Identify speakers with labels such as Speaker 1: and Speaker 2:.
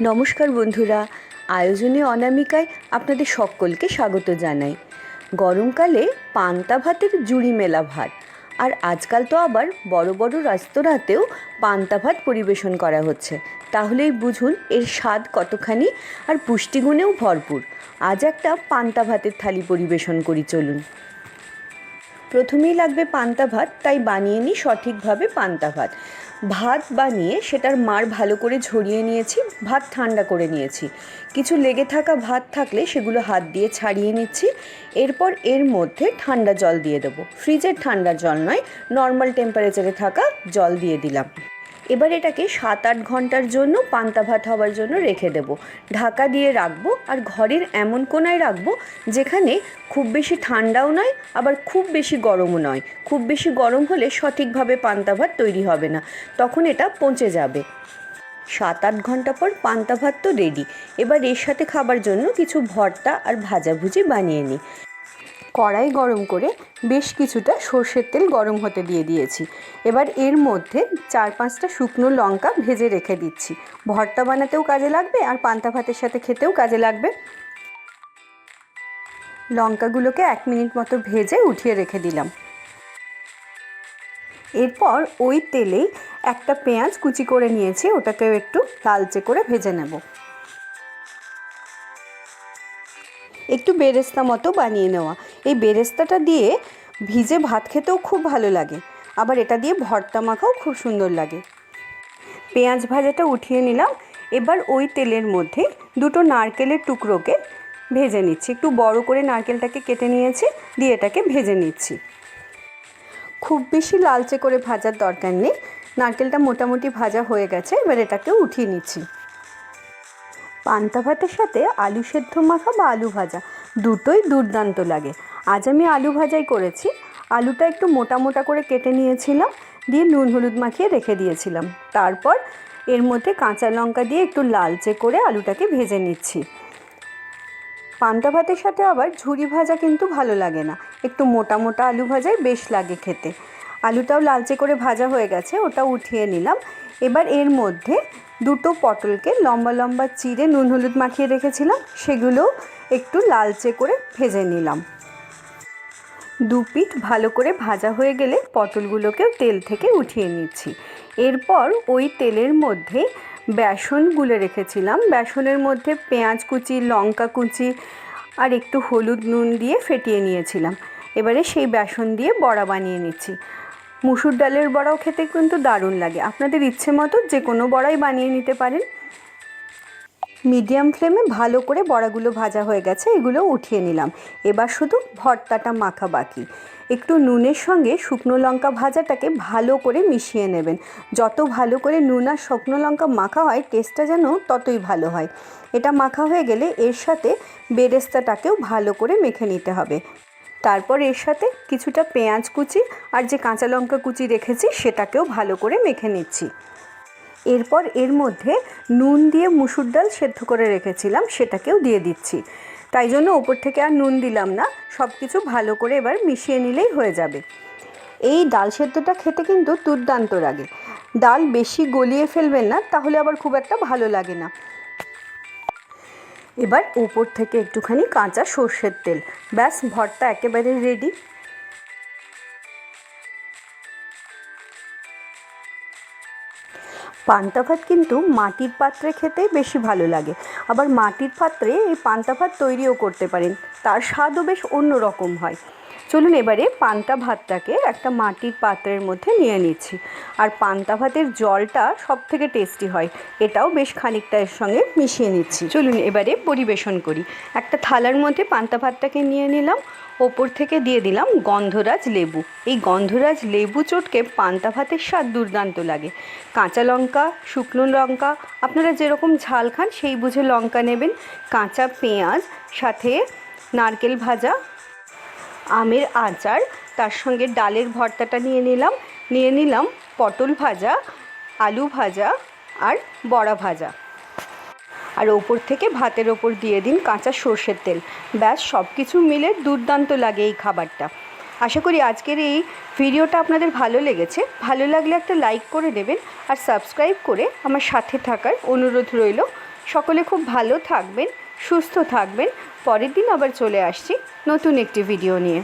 Speaker 1: নমস্কার বন্ধুরা, আয়োজনে অনামিকায় আপনাদের সকলকে স্বাগত জানাই। গরমকালে পান্তা ভাতের জুড়ি মেলা ভার আর আজকাল তো আবার বড় বড় রেস্তোরাঁতেও পান্তা ভাত পরিবেশন করা হচ্ছে। তাহলেই বুঝুন এর স্বাদ কতখানি আর পুষ্টিগুণেও ভরপুর। আজ একটা পান্তা ভাতের থালি পরিবেশন করি, চলুন। প্রথমেই লাগবে পান্তা ভাত, তাই বানিয়ে নিই সঠিকভাবে পান্তা ভাত। ভাত বানিয়ে সেটার মার ভালো করে ঝরিয়ে নিয়েছি, ভাত ঠান্ডা করে নিয়েছি। কিছু লেগে থাকা ভাত থাকলে সেগুলো হাত দিয়ে ছাড়িয়ে নিচ্ছি। এরপর এর মধ্যে ঠান্ডা জল দিয়ে দেবো। ফ্রিজের ঠান্ডা জল নয় নর্মাল টেম্পারেচারে থাকা জল দিয়ে দিলাম। এবার এটাকে সাত আট ঘণ্টার জন্য পান্তা ভাত হওয়ার জন্য রেখে দেবো। ঢাকা দিয়ে রাখব আর ঘরের এমন কোনায় রাখব যেখানে খুব বেশি ঠান্ডাও নয়, আবার খুব বেশি গরমও নয়। খুব বেশি গরম হলে সঠিকভাবে পান্তা ভাত তৈরি হবে না। তখন এটা পচে যাবে। সাত আট ঘণ্টা পর পান্তা ভাত তো রেডি এবার এর সাথে খাবার জন্য কিছু ভর্তা আর ভাজাভুজি বানিয়ে নিই। কড়াই গরম করে বেশ কিছুটা সর্ষের তেল গরম হতে দিয়ে দিয়েছি। এবার এর মধ্যে চার পাঁচটা শুকনো লঙ্কা ভেজে রেখে দিচ্ছি। ভর্তা বানাতেও কাজে লাগবে আর পান্তা ভাতের সাথে খেতেও কাজে লাগবে। লঙ্কাগুলোকে এক মিনিট মতো ভেজে উঠিয়ে রেখে দিলাম। এরপর ওই তেলেই একটা পেঁয়াজ কুচি করে নিয়েছি, ওটাকেও একটু লালচে করে ভেজে নেব। একটু বেরেস্তা মতো বানিয়ে নেওয়া। এই বেরেস্তাটা দিয়ে ভিজে ভাত খেতেও খুব ভালো লাগে। আবার এটা দিয়ে ভর্তা মাখাও খুব সুন্দর লাগে। পেঁয়াজ ভাজাটা উঠিয়ে নিলাম। এবার ওই তেলের মধ্যে দুটো নারকেলের টুকরোকে ভেজে নিচ্ছি। একটু বড় করে নারকেলটাকে কেটে নিয়েছি, দিয়ে এটাকে ভেজে নিচ্ছি। খুব বেশি লালচে করে ভাজার দরকার নেই। নারকেলটা মোটামুটি ভাজা হয়ে গেছে, এবার এটাকে উঠিয়ে নিচ্ছি। পান্তা ভাতের সাথে আলু সেদ্ধ মাখা বা আলু ভাজা, দুটোই দুর্দান্ত লাগে। আজ আমি আলু ভাজাই করেছি। আলুটা একটু মোটা মোটা করে কেটে নিয়েছিলাম, দিয়ে নুন হলুদ মাখিয়ে রেখে দিয়েছিলাম। তারপর এর মধ্যে কাঁচা লঙ্কা দিয়ে একটু লালচে করে আলুটাকে ভেজে নিচ্ছি। পান্তা ভাতের সাথে আবার ঝুরি ভাজা কিন্তু ভালো লাগে না। একটু মোটা মোটা আলু ভাজাই বেশ লাগে খেতে। আলুটাও লালচে করে ভাজা হয়ে গেছে ওটা উঠিয়ে নিলাম। এবার এর মধ্যে দুটো পটলকে লম্বা লম্বা চিড়ে নুন হলুদ মাখিয়ে রেখেছিলাম, সেগুলো একটু লালচে করে ভেজে নিলাম। দু পিঠ ভালো করে ভাজা হয়ে গেলে পটলগুলোকেও তেল থেকে উঠিয়ে নিচ্ছি। এরপর ওই তেলের মধ্যে বেসন গুলে রেখেছিলাম। বেসনের মধ্যে পেঁয়াজ কুচি, লঙ্কা কুচি আর একটু হলুদ নুন দিয়ে ফেটিয়ে নিয়েছিলাম। এবারে সেই বেসন দিয়ে বড়া বানিয়ে নিচ্ছি। মুসুর ডালের বড়াও খেতে কিন্তু দারুণ লাগে। আপনাদের ইচ্ছে মতো যে কোনো বড়াই বানিয়ে নিতে পারেন। মিডিয়াম ফ্লেমে ভালো করে বড়াগুলো ভাজা হয়ে গেছে, এগুলো উঠিয়ে নিলাম। এবার শুধু ভর্তাটা মাখা বাকি। একটু নুনের সঙ্গে শুকনো লঙ্কা ভাজাটাকে ভালো করে মিশিয়ে নেবেন। যত ভালো করে নুন আর শুকনো লঙ্কা মাখা হয় টেস্টটা যেন ততই ভালো হয়। এটা মাখা হয়ে গেলে এর সাথে বেরেস্তাটাকেও ভালো করে মেখে নিতে হবে। তারপর এর সাথে কিছুটা পেঁয়াজ কুচি আর যে কাঁচা লঙ্কা কুচি রেখেছি সেটাকেও ভালো করে মেখে নিচ্ছি। এরপর এর মধ্যে নুন দিয়ে মুসুর ডাল সেদ্ধ করে রেখেছিলাম, সেটাকেও দিয়ে দিচ্ছি। তাই জন্য ওপর থেকে আর নুন দিলাম না সব কিছু ভালো করে এবার মিশিয়ে নিলেই হয়ে যাবে। এই ডাল সেদ্ধটা খেতে কিন্তু দুর্দান্ত লাগে। ডাল বেশি গলিয়ে ফেলবেন না, তাহলে আবার খুব একটা ভালো লাগে না। এবার ওপর থেকে একটুখানি কাঁচা সর্ষের তেল। ব্যাস, ভর্তা একেবারে রেডি পান্তা ভাত কিন্তু মাটির পাত্রে খেতে বেশি ভালো লাগে। আবার মাটির পাত্রে এই পান্তা ভাত তৈরিও করতে পারেন। তার স্বাদও বেশ অন্য রকম হয়। চলুন এবারে পান্তা ভাতটাকে একটা মাটির পাত্রের মধ্যে নিয়ে নিচ্ছি। আর পান্তা ভাতের জলটা সব থেকে টেস্টি হয়। এটাও বেশ খানিকটা এর সঙ্গে মিশিয়ে নিচ্ছি। চলুন এবারে পরিবেশন করি। একটা থালার মধ্যে পান্তা ভাতটাকে নিয়ে নিলাম। ওপর থেকে দিয়ে দিলাম গন্ধরাজ লেবু। এই গন্ধরাজ লেবু চটকে পান্তা ভাতের স্বাদ দুর্দান্ত লাগে। কাঁচা লঙ্কা, শুকনো লঙ্কা, আপনারা যেরকম ঝাল খান সেই বুঝে লঙ্কা নেবেন। কাঁচা পেঁয়াজ, সাথে নারকেল ভাজা আমের আচার, তার সঙ্গে ডালের ভর্তাটা নিয়ে নিলাম। নিয়ে নিলাম পটল ভাজা, আলু ভাজা আর বড়া ভাজা। আর ওপর থেকে ভাতের ওপর দিয়ে দিন কাঁচা সর্ষের তেল। ব্যাস সব কিছু মিলে দুর্দান্ত লাগে এই খাবারটা। আশা করি আজকের এই ভিডিওটা আপনাদের ভালো লেগেছে। ভালো লাগলে একটা লাইক করে দেবেন আর সাবস্ক্রাইব করে আমার সাথে থাকার অনুরোধ রইল। সকলে খুব ভালো থাকবেন। সুস্থ থাকবেন। পরের দিন আবার চলে আসছি নতুন একটি ভিডিও নিয়ে।